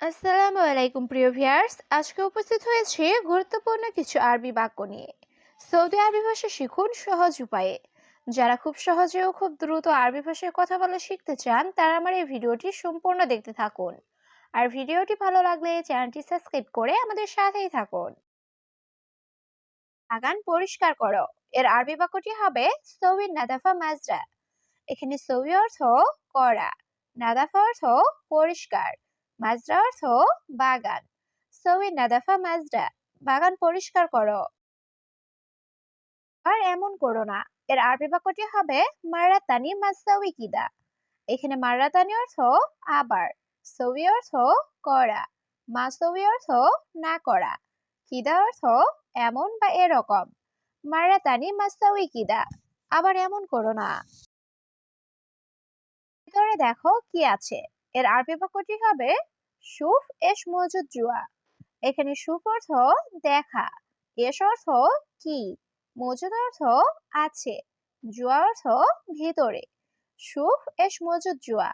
আসসালামু আলাইকুম প্রিয় ভিয়ার্স আজকে উপস্থিত হয়েছে গুরুত্বপূর্ণ কিছু আরবি বাক্য নিয়ে। সৌদি আরবি ভাষা শিখুন সহজ উপায়ে। যারা খুব সহজে ও খুব দ্রুত আরবি ভাষায় কথা বলা শিখতে চান, তারা আমার এই ভিডিওটি সম্পূর্ণ দেখতে থাকুন। আর ভিডিওটি ভালো লাগলে চ্যানেলটি সাবস্ক্রাইব করে আমাদের সাথেই থাকুন। বাগান পরিষ্কার করো। এর আরবি বাক্যটি হবে সৌই নাদাফা মাজরা। এখানে সৌই অর্থ করা। নাদাফা অর্থ পরিষ্কার। মাজরা অর্থ বাগান। সৌই নাদাফা মাজরা বাগান পরিষ্কার করো। আর এমন করো না। এর আরবি বাক্যটি হবে মারাতানি মাসাউই কিদা এখানে মারাতানি অর্থ আবার সৌই অর্থ করা মাসৌই অর্থ না করা, কিদা অর্থ এমন বা এরকম। মারাতানি মাসাউই কিদা আবার এমন করো না। ভিতরে দেখো কি আছে। এর আরবি বাক্যটি হবে সুফ এস মজুদ জুয়া। এখানে সুফ অর্থ দেখা, এস অর্থ কি, মজুদ অর্থ আছে, জুয়া অর্থ ভিতরে, সুফ এস মজুদ জুয়া।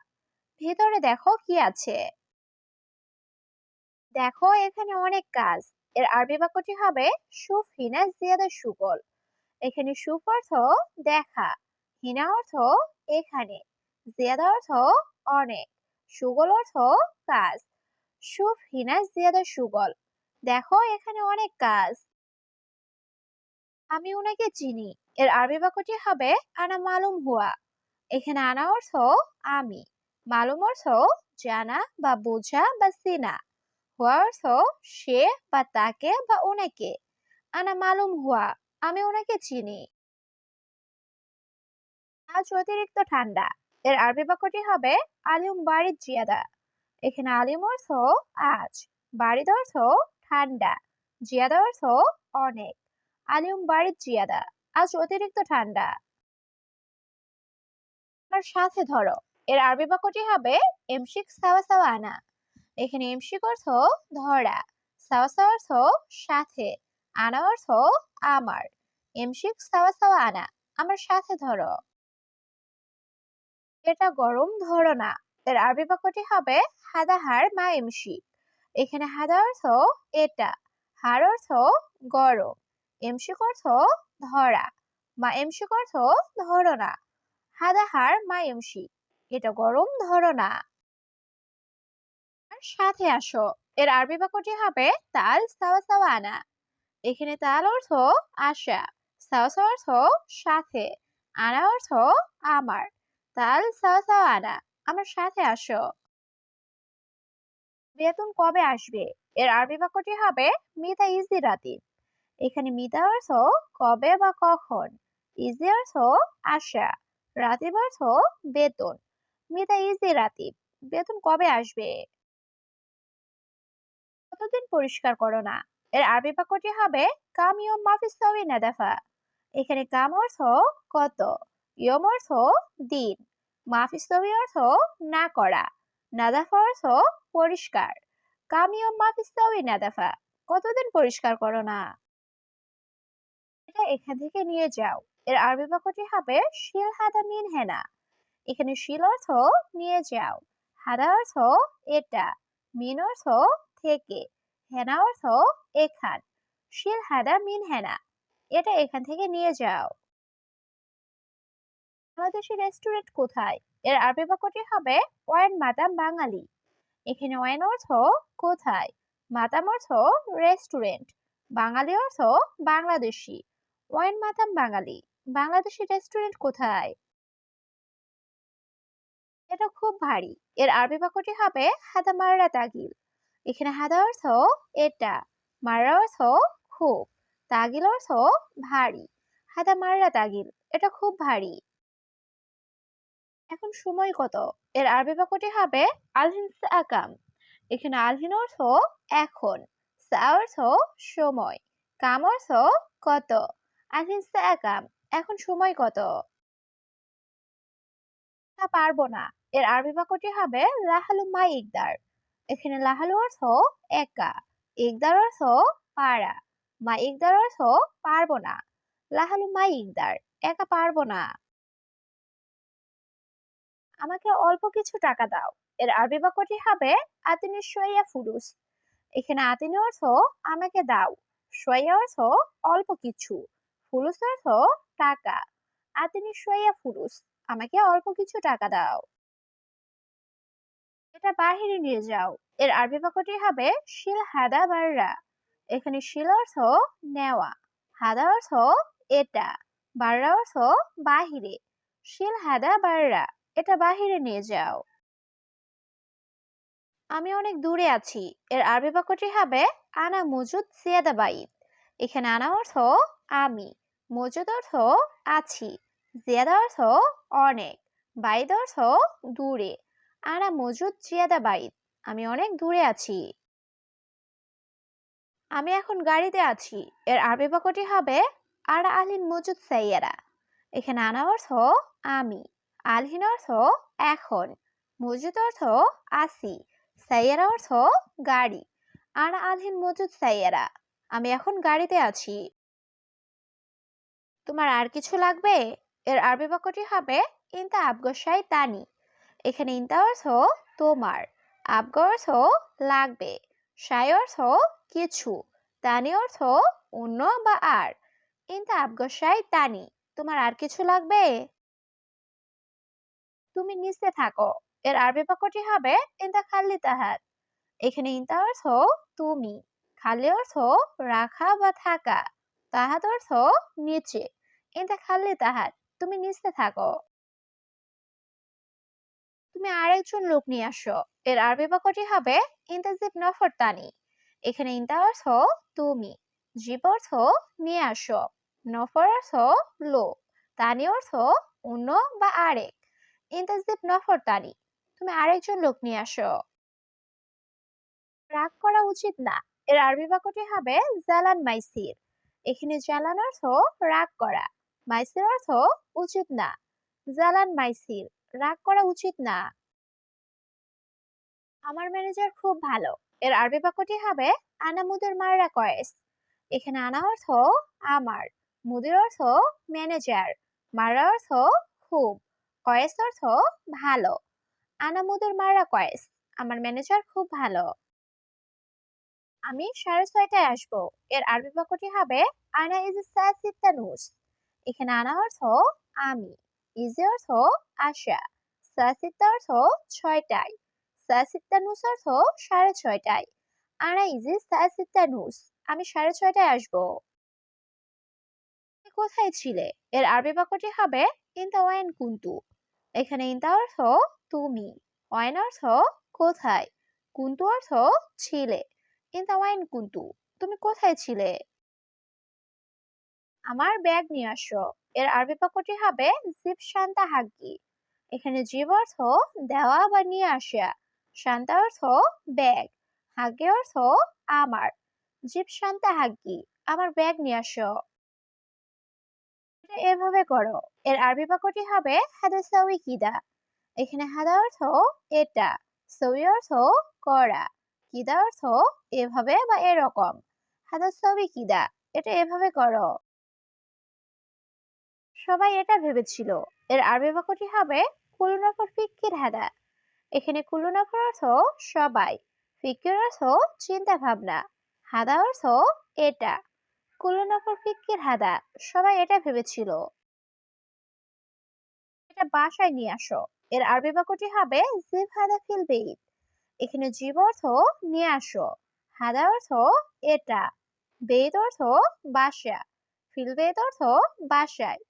ভিতরে দেখো কি আছে। দেখো এখানে অনেক কাজ, এর আরবি বাক্যটি হবে সুফ হিনা জিয়াদা সুগল। এখানে সুফ অর্থ দেখা, হিনা অর্থ এখানে, জিয়াদা অর্থ অনেক, সুগল অর্থ কাজ। হিনা জিয়াদা সুগল দেখো, এখানে অনেক কাজ। আমি উনাকে চিনি। এর আরবি বাক্যটি হবে, আনা মালুম হুয়া। এখানে আনা অর্থ, আমি। মালুম অর্থ, জানা বা বোঝা বা চেনা। হুয়া অর্থ, সে বা তাকে বা ওনাকে আনা মালুম হুয়া। আমি ওনাকে চিনি। আজ অতিরিক্ত ঠান্ডা। এর আরবি বাক্যটি হবে, আলিম বাড়ির জিয়াদা। এখানে আলিম অর্থ আজ, বাড়ির অর্থ ঠান্ডা, জিয়াদা অর্থ অনেক। আলিম বাড়ির জিয়াদা, আজ অতিরিক্ত ঠান্ডা। সাথে ধরো, এর আরবি বাক্যটি হবে এমশিক সাওয়া সাওয়া আনা। এখানে এমশিক অর্থ ধরা সাওয়া অর্থ সাথে, আনা অর্থ আমার। এমশিক সাওয়া সাওয়া আনা, আমার সাথে ধরো। এটা গরম ধরো না। এর আরবি বাক্যটি হবে হাদাহার মা এমশিক এখানে হাদা অর্থ এটা, হার অর্থ গরম এমশিক অর্থ ধরা মা এমশিক অর্থ ধরো না হাদাহার মা এমশিক এটা গরম ধরো না সাথে আসো, এর আরবি বাক্যটি হবে তাল সাওয়া সাওয়া আনা এখানে তাল অর্থ আশা, সাওয়া অর্থ সাথে, আনা অর্থ আমার, তাল সাওয়া সাওয়া আনা আমার সাথে আসো। বেতন কবে আসবে? এর আরবি বাক্যটি হবে মিতা ইজি রাতি। এখানে মিতা অর্থ কবে বা কখন। ইজি অর্থ আশা। রাতিব অর্থ বেতন। মিতা ইজি রাতি। বেতন কবে আসবে? কতদিন পরিষ্কার করো না। এর আরবি বাক্যটি হবে, কাম ইয়ম মাফিস সাউই নাদাফা। এখানে কাম অর্থ কত। ইয়ম অর্থ দিন। মাফিস সাউই অর্থ না করা নাদাফা অর্থ পরিষ্কার। কাম ইয়ম মাফিস নাদাফা কতদিন পরিষ্কার করো না? এটা এখান থেকে নিয়ে যাও। এর আরবি বাক্যটি হবে শিল হাদা মিন হেনা। এখানে শিল অর্থ নিয়ে যাও, হাদা অর্থ এটা, মিন অর্থ থেকে, হেনা অর্থ এখান, শিল হাদা মিন হেনা। এটা এখান থেকে নিয়ে যাও। বাংলাদেশের রেস্টুরেন্ট কোথায়? এর আরবি বাক্যটি হবে ওয়াইন মাদাম বাঙালি। এখানে ওয়াইন অর্থ কোথায়? মাতাম অর্থ রেস্টুরেন্ট বাঙালি অর্থ বাংলাদেশি। ওয়াইন মাতাম বাঙালি, বাংলাদেশি রেস্টুরেন্ট কোথায়? এটা খুব ভারী। এর আরবি বাক্যটি হবে হাদা মাররা তাগিল। এখানে হাদা অর্থ এটা, মাররা অর্থ খুব, তাগিল অর্থ ভারী। হাদা মাররা তাগিল, এটা খুব ভারী। এখন সময় কত? এর আরবি বাক্যটি হবে আলহিন আকাম এখানে আলহিন অর্থ এখন অর্থ সময়, কাম অর্থ কত? আলহিন এখন সময় কত? পারব না। এর আরবি বাক্যটি হবে লাহালু মা ইকদার। এখানে লাহালু অর্থ একা, ইকদার অর্থ পারা মা ইকদার অর্থ পারব না। লাহালু মা ইকদার, একা পারব না। আমাকে অল্প কিছু টাকা দাও। এর আরবি বাক্যটি হবে আতিনি শোয়া ফুরুস। এখানে আতিনি অর্থ আমাকে দাও। শোয়া অর্থ অল্প কিছু। ফুলুস অর্থ টাকা। আতিনি শোয়া ফুরুস, আমাকে অল্প কিছু টাকা দাও। এটা বাহিরে নিয়ে যাও। এর আরবি বাক্যটি হবে শিল হাদা বাররা। এখানে শিল অর্থ নেওয়া। হাদা অর্থ এটা। বাররা অর্থ বাহিরে। শিল হাদা বাররা। এটা বাহিরে নিয়ে যাও। আমি অনেক দূরে আছি। এর আরবি বাক্যটি হবে, আনা মজুদ সিয়াদা বাইত। এখানে আনা অর্থ, আমি। মজুদ অর্থ, আছি। জিয়াদা অর্থ, অনেক। বাইদ অর্থ, দূরে। আনা মজুদ জিয়াদা বাইত। আমি অনেক দূরে আছি। আমি এখন গাড়িতে আছি। এর আরবি বাক্যটি হবে, আরা আলিন মজুদ সাইয়ারা। এখানে আনা অর্থ, আমি। আলহিন অর্থ এখন মজুদ অর্থ আসি সাইয়ারা অর্থ গাড়ি। আনা আলহিন মজুদ সাইয়ারা, আমি এখন গাড়িতে আছি। তোমার আর কিছু লাগবে? এর আরবি বাক্যটি হবে ইনতা আবগসাই তানি। এখানে ইনতা অর্থ তোমার, আবগ অর্থ লাগবে সাই অর্থ কিছু, তানি অর্থ অন্য বা আর। ইনতা আবগসাই তানি, তোমার আর কিছু লাগবে? তুমি নিচে থাকো। এর আরবি বাক্যটি হবে, ইনতা খাল্লি তাহাত। এখানে ইনতা অর্থ তুমি। খালি অর্থ রাখা বা থাকা। তাহাত অর্থ নিচে। ইনতা খাল্লি তাহাত। তুমি নিচে থাকো। তুমি আরেকজন লোক নিয়ে আসো। এর আরবি বাক্যটি হবে ইন্তাজিব নফর তানি। এখানে ইন্তা অর্থ তুমি। জীব অর্থ নিয়ে আসো। নফর অর্থ লোক তানি অর্থ অন্য বা আরেক। ইন্তাজিব নফর তানি তুমি আরেকজন লোক নিয়ে আসো। রাগ করা উচিত না। এর আরবি বাক্যটি হবে জালান মাইসির। এখানে জালান অর্থ রাগ করা। মাইসির অর্থ উচিত না। জালান মাইসির, রাগ করা উচিত না। আমার ম্যানেজার খুব ভালো। এর আরবি বাক্যটি হবে আনা মুদির মাররা কয়েস এখানে আনা অর্থ আমার। মুদির অর্থ ম্যানেজার। মাররা অর্থ খুব। কয়েস অর্থ ভালো। আনা মুদির মাররা কয়েস। আমার ম্যানেজার খুব ভালো। আমি সাড়ে ছয়টায় আসব। এর আরবি বাক্যটি হবে, আনা ইজ সাসিত্তানুস এখানে আনা অর্থ, আমি। ইজি অর্থ, আশা। সাসিত্তা অর্থ, ছয়টায়। সাসিত্তানুস অর্থ, সাড়ে ছয়টায়। আনা ইজি সাসিত্তানুস আমি সাড়ে ছয়টায় আসব। কোথায় ছিলে? এর আরবি বাক্যটি হবে ইনতা ওয়াইন কুন্তু এখানে ইনতা অর্থ তুমি ওয়াইন অর্থ কোথায়, কুন্তু অর্থ ছিলে। ইনতা ওয়াইন কুন্তু, তুমি কোথায় ছিলে? আমার ব্যাগ নিয়ে আসো। এর আরবি বাক্যটি হবে জিব শান্তা হাগি এখানে জীব অর্থ দেওয়া বা নিয়ে আসা। শান্তা অর্থ ব্যাগ। হাগ্গে অর্থ আমার। জীব শান্তা হাগি আমার ব্যাগ নিয়ে আসো। এটা এভাবে করো। এর আরবি বাক্যটি হবে হাদা সাউই কিদা। এখানে হাদা অর্থ এটা, সউই অর্থ করা। কিদা অর্থ এভাবে বা এরকম। হাদা সাউই কিদা, এটা এভাবে করো। সবাই এটা ভেবেছিল। এর আরবি বাক্যটি হবে কুলুনাফর ফিক্কির হাদা। এখানে কুলুনাফর অর্থ সবাই, ফিক্কির অর্থ চিন্তা ভাবনা হাদা অর্থ এটা। ফিক্কির হাদা সবাই এটা ভেবেছিল। এটা বাসায় নিয়ে আসো। এর আরবি বাক্যটি হবে জিব হাদা ফিল বেইত। এখানে জীব অর্থ, নিয়ে আসো। হাদা অর্থ, এটা। বেদ অর্থ, বাসা। ফিল বেদ অর্থ, বাসায়।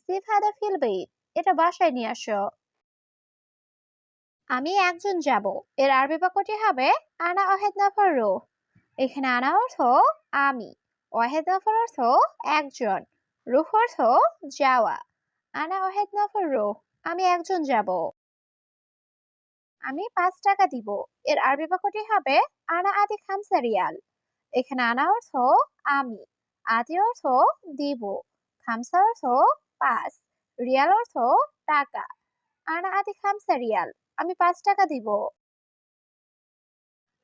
জিব হাদা ফিল বেইত। এটা বাসায় নিয়ে আসো। আমি একজন যাব। এর আরবি বাক্যটি হবে, আনা অহেদ নাফর রো এখানে আনা অর্থ, আমি। ওয়াহেদ নফর অর্থ একজন, রুহ অর্থ যাওয়া। আনা ওয়াহেদ নফর রুহ, আমি একজন যাব। আমি পাঁচ টাকা দিব। এর আরবি বাক্যটি হবে আনা আদি খামসা রিয়াল। এখানে আনা অর্থ আমি, আদি অর্থ দিব, খামসা অর্থ পাঁচ, রিয়াল অর্থ টাকা। আনা আদি খামসা রিয়াল, আমি পাঁচ টাকা দিব।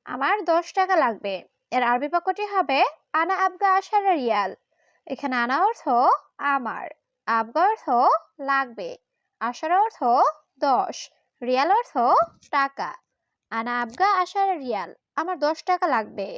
আমার দশ টাকা লাগবে। এর আরবি বাক্যটি হবে, আনা আবগা আশার রিয়াল। এখানে আনা অর্থ আমার। আবগা অর্থ লাগবে। আশারা অর্থ দশ। রিয়াল অর্থ টাকা। আনা আবগা আশার রিয়াল। আমার দশ টাকা লাগবে।